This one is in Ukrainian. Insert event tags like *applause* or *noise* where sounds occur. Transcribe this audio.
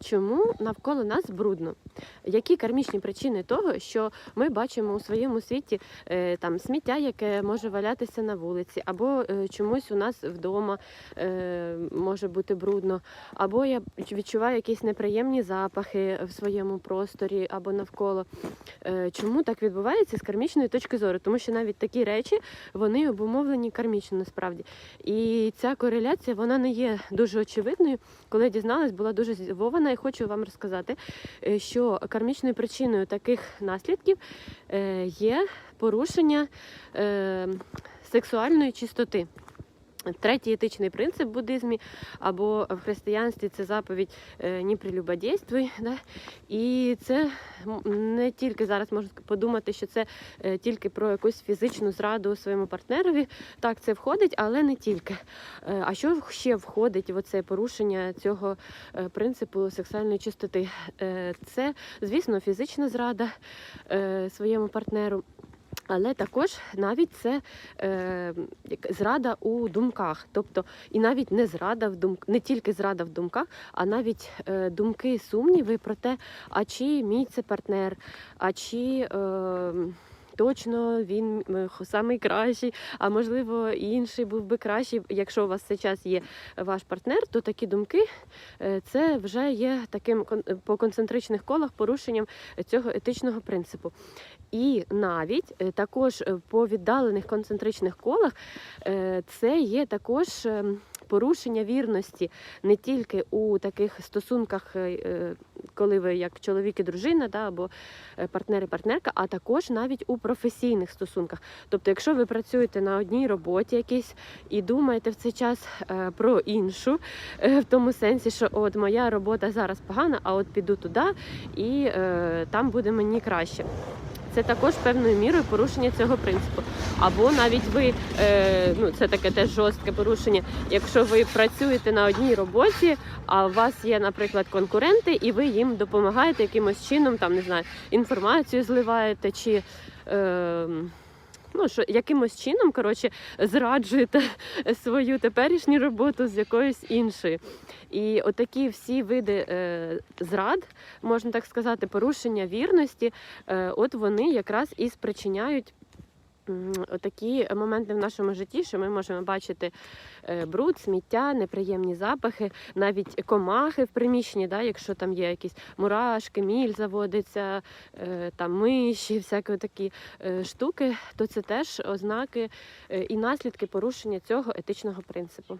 чому навколо нас брудно? Які кармічні причини того, що ми бачимо у своєму світі е, там сміття, яке може валятися на вулиці, або е, чомусь у нас вдома е, може бути брудно, або я відчуваю якісь неприємні запахи в своєму просторі або навколо. Чому так відбувається з кармічної точки зору? Тому що навіть такі речі вони обумовлені кармічно насправді. І ця кореляція вона не є дуже очевидною. Коли дізналась, була дуже здивована і хочу вам розказати, е, що кармічною причиною таких наслідків е, є порушення е, сексуальної чистоти. Третій етичний принцип в буддизмі або в християнстві це заповідь е, «не прелюбодействуй». Да? І це не тільки зараз можна подумати, що це е, тільки про якусь фізичну зраду своєму партнерові. Так, це входить, але не тільки. Е, А що ще входить в оце порушення цього принципу сексуальної чистоти? Це, звісно, фізична зрада своєму партнеру. Але також навіть це е, зрада у думках, тобто і навіть не зрада в думк, не тільки зрада в думках, а навіть е, думки, сумніви про те, а чи мій це партнер, а чи е, точно він е, самий кращий, а можливо інший був би кращий. Якщо у вас час є ваш партнер, то такі думки е, це вже є таким по концентричних колах порушенням цього етичного принципу. І навіть е, також е, по віддалених концентричних колах е, це є також ем, порушення вірності не тільки у таких стосунках, е, е, коли ви як чоловік і дружина, да, або е, партнер і партнерка, а також навіть у професійних стосунках. Тобто, якщо ви працюєте на одній роботі якійсь і думаєте в цей час е, про іншу, е, в тому сенсі, що от моя робота зараз погана, а от піду туди і там буде мені краще. Це також певною мірою порушення цього принципу. Або навіть ви, е, ну це таке теж жорстке порушення. Якщо ви працюєте на одній роботі, а у вас є, наприклад, конкуренти, і ви їм допомагаєте якимось чином, там не знаю, інформацію зливаєте чи. Е, Ну, що якимось чином, коротше, зраджуєте *laughs* свою теперішню роботу з якоюсь іншою. І отакі всі види е, зрад, можна так сказати, порушення вірності, е, от вони якраз і спричиняють. Такі моменти в нашому житті, що ми можемо бачити е, бруд, сміття, неприємні запахи, навіть комахи в приміщенні, да, якщо там є якісь мурашки, міль заводиться, е, там миші, всякі такі е, штуки, то це теж ознаки і наслідки порушення цього етичного принципу.